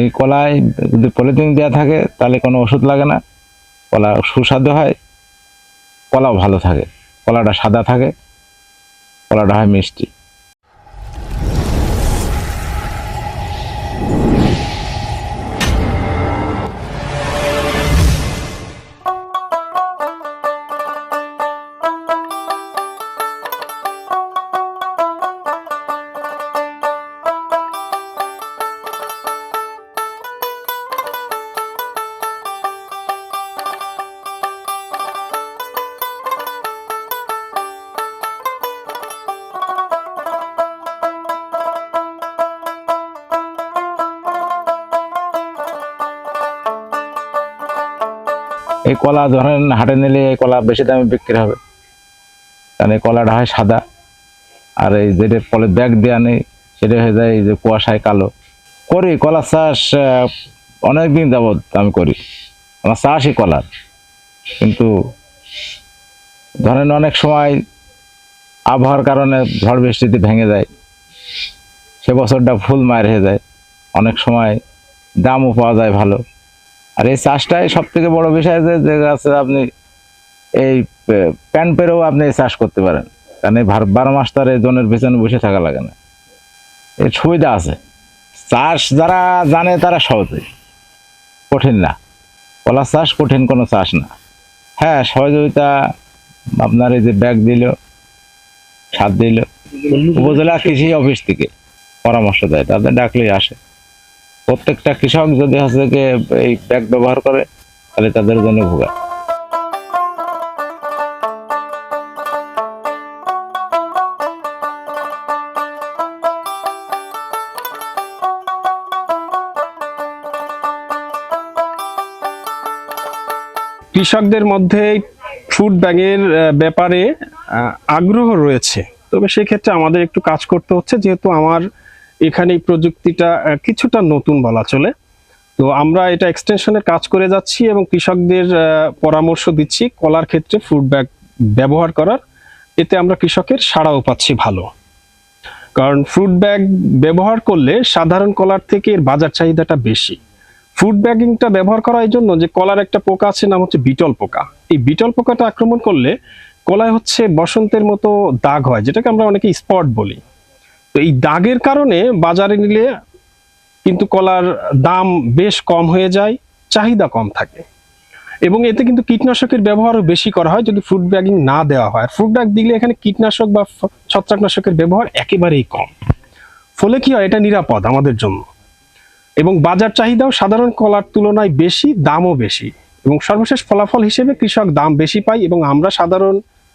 এই কলায় যদি পলিথিন দেওয়া থাকে, তাহলে কোনো ওষুধ লাগে না। কলা সুস্বাদু হয়, কলাও ভালো থাকে। কলাটা সাদা থাকে, কলাটা হয় মিষ্টি। এই কলা ধরেন হাটে নিলে এই কলা বেশি দামে বিক্রি হবে। কারণ এই কলাটা হয় সাদা। আর এই যেটা পলে ব্যাগ দেওয়া নেই, সেটা হয়ে যায় এই যে কুয়াশায় কালো। করি, কলা চাষ অনেক দিন যাবৎ আমি করি। আমার চাষই কলার কিন্তু ধরেন অনেক সময় আবহাওয়ার কারণে ঝড় বৃষ্টিতে ভেঙে যায়। সে বছরটা ফুল মায়ের হয়ে যায়। অনেক সময় দামও পাওয়া যায় ভালো। আর এই চাষটাই সব থেকে বড় বিষয় যে গাছে আপনি এই প্যান পেরেও আপনি চাষ করতে পারেন। কারণ এই বারো মাস তার এই জনের পিছনে বসে থাকা লাগে না। এর সুবিধা আছে। চাষ যারা জানে তারা সহজে। কঠিন না। কলা চাষ কঠিন, কোনো চাষ না। হ্যাঁ সহযোগিতা আপনার এই যে ব্যাগ দিল, সার দিল। উপজেলা কৃষি অফিস থেকে পরামর্শ দেয়, তাদের ডাকলেই আসে। প্রত্যেকটা কৃষক যদি হচ্ছে গিয়ে এই ব্যাগ ব্যবহার করে, তাহলে তাদের জন্য ভোগা কৃষকদের মধ্যে ফুড ব্যাগের ব্যাপারে আগ্রহ রয়েছে। তবে সেক্ষেত্রে আমাদের একটু কাজ করতে হচ্ছে, যেহেতু আমার এখানে এই প্রযুক্তিটা কিছুটা নতুন বলা চলে। তো আমরা এটা এক্সটেনশনের কাজ করে যাচ্ছি এবং কৃষকদের পরামর্শ দিচ্ছি কলার ক্ষেত্রে ফুড ব্যাগ ব্যবহার করার। এতে আমরা কৃষকের সাড়াও পাচ্ছি ভালো। কারণ ফ্রুট ব্যাগ ব্যবহার করলে সাধারণ কলার থেকে এর বাজার চাহিদাটা বেশি। ফুড ব্যাগিংটা ব্যবহার করা এই জন্য যে কলার একটা পোকা আছে, নাম হচ্ছে বিটল পোকা। এই বিটল পোকাটা আক্রমণ করলে কলায় হচ্ছে বসন্তের মতো দাগ হয়, যেটাকে আমরা অনেকে স্পট বলি। তো এই দাগের কারণে বাজারে নিলে কিন্তু কলার দাম বেশ কম হয়ে যায়, চাহিদা কম থাকে। এবং এতে কিন্তু কীটনাশকের ব্যবহারও বেশি করা হয় যদি ফ্রুট ব্যাগিং না দেওয়া হয়। ফ্রুট ব্যাগ দিলে এখানে কীটনাশক বা ছত্রাকনাশকের ব্যবহার একেবারেই কম। ফলে কি হয়, এটা নিরাপদ আমাদের জন্য। এবং বাজার চাহিদাও সাধারণ কলার তুলনায় বেশি, দামও বেশি। এবং সর্বশেষ ফলাফল হিসেবে কৃষক দাম বেশি পায় এবং আমরা সাধারণ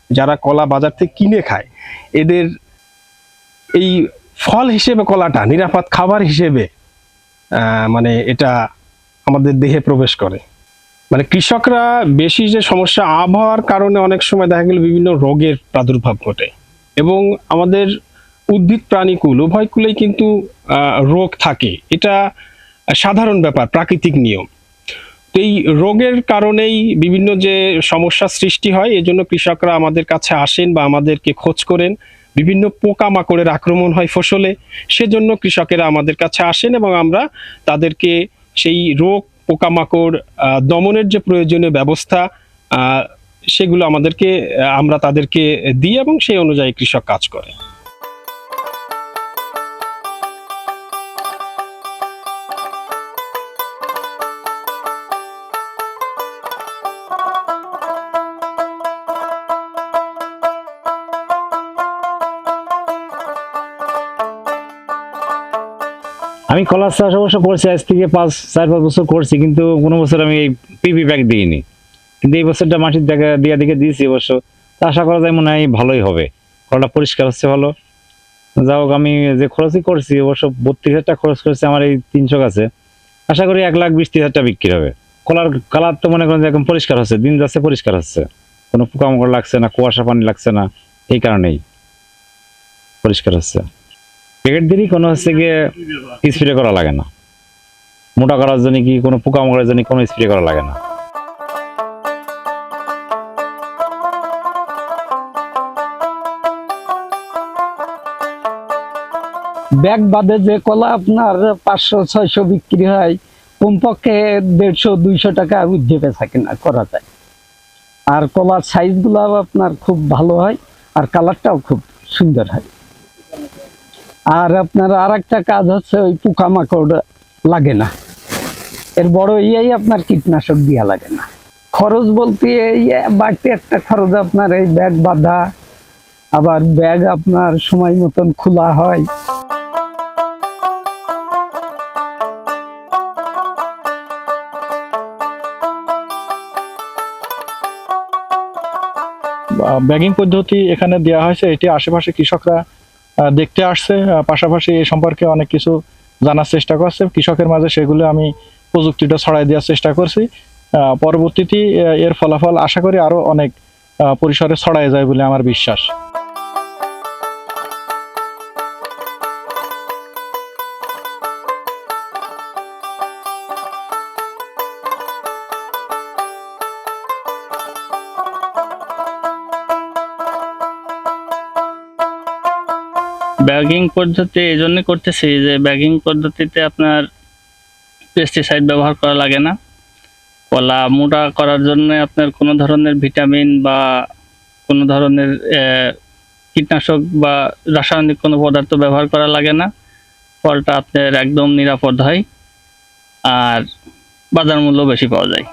যারা কলা বাজার থেকে কিনে খায়, এদের এই ফল হিসেবে কলাটা, নিরাপদ খাবার হিসেবে মানে এটা আমাদের দেহে প্রবেশ করে। মানে কৃষকরা বেশি যে সমস্যা আবহাওয়ার কারণে অনেক সময় দেখা গেল বিভিন্ন রোগের প্রাদুর্ভাব ঘটে এবং আমাদের উদ্ভিদ প্রাণীকুল উভয়কুলেই কিন্তু রোগ থাকে। এটা সাধারণ ব্যাপার, প্রাকৃতিক নিয়ম। তো এই রোগের কারণেই বিভিন্ন যে সমস্যা সৃষ্টি হয়, এজন্য কৃষকরা আমাদের কাছে আসেন বা আমাদেরকে খোঁজ করেন। বিভিন্ন পোকামাকড়ের আক্রমণ হয় ফসলে, সেজন্য কৃষকেরা আমাদের কাছে আসেন এবং আমরা তাদেরকে সেই রোগ, পোকামাকড় দমনের যে প্রয়োজনীয় ব্যবস্থা সেগুলো আমাদেরকে আমরা তাদেরকে দিই এবং সেই অনুযায়ী কৃষক কাজ করে। আমি কলার চাষ অবশ্য করছি আজ থেকে পাঁচ, চার, পাঁচ বছর করছি, কিন্তু কোনো বছর আমি এই পিপি ব্যাগ দিইনি। কিন্তু এই বছরটা মাটির দেখা, দিয়া দিকে দিয়েছি অবশ্য। তা আশা করা যায় মনে হয় ভালোই হবে। কলাটা পরিষ্কার হচ্ছে ভালো। যা হোক, আমি যে খরচই করছি, অবশ্য বত্রিশ হাজার টাকা খরচ করেছি আমার এই তিনশো গাছে। আশা করি এক লাখ বিশ ত্রিশ হাজার টাকা বিক্রি হবে। কলার কালার তো মনে করেন যে একদম পরিষ্কার হচ্ছে, দিন যাচ্ছে পরিষ্কার হচ্ছে। কোনো পোকামাকড় লাগছে না, কুয়াশা পানি লাগছে না, এই কারণেই পরিষ্কার হচ্ছে। প্যাকেট দিলেই কোনো হচ্ছে গিয়ে স্প্রে করা লাগে না। মোটা করার জন্য কি কোনো পোকা পোকামাকড়ের জন্য কোনো স্প্রে করা লাগে না। ব্যাগ বাদে যে কলা আপনার পাঁচশো, ছয়শো বিক্রি হয়, কমপক্ষে দেড়শো, দুইশো টাকা উঠে বেচা কিনা করা যায়। আর কলার সাইজগুলো আপনার খুব ভালো হয়, আর কালারটাও খুব সুন্দর হয়। আর আপনার আর একটা কাজ হচ্ছে ওই পোকামাকড় লাগে না। এর বড় ইয়েই আপনার কীটনাশক দিয়া লাগে না। খরচ বলতে এই বাড়তি একটা খরচ আপনার এই ব্যাগ বাঁধা, আবার ব্যাগ আপনার সময় মতন খোলা হয়। ব্যাগিং পদ্ধতি এখানে দেওয়া হয়েছে, এটি আশেপাশে কৃষকরা দেখতে আসছে। পাশাপাশি এ সম্পর্কে অনেক কিছু জানার চেষ্টা করছে। কৃষকের মাঝে সেগুলো আমি প্রযুক্তিটা ছড়াই দেওয়ার চেষ্টা করছি। পরবর্তীতে এর ফলাফল আশা করি আরও অনেক পরিসরে ছড়ায় যায় বলে আমার বিশ্বাস। ব্যাগিং পদ্ধতি এই জন্য করতেছি যে ব্যাগিং পদ্ধতিতে আপনার পেস্টিসাইড ব্যবহার করা লাগে না। কলা মোটা করার জন্য আপনার কোনো ধরনের ভিটামিন বা কোনো ধরনের কীটনাশক বা রাসায়নিক কোনো পদার্থ ব্যবহার করা লাগে না। ফলটা আপনার একদম নিরাপদ হয়। আর বাজার মূল্য বেশি পাওয়া যায়।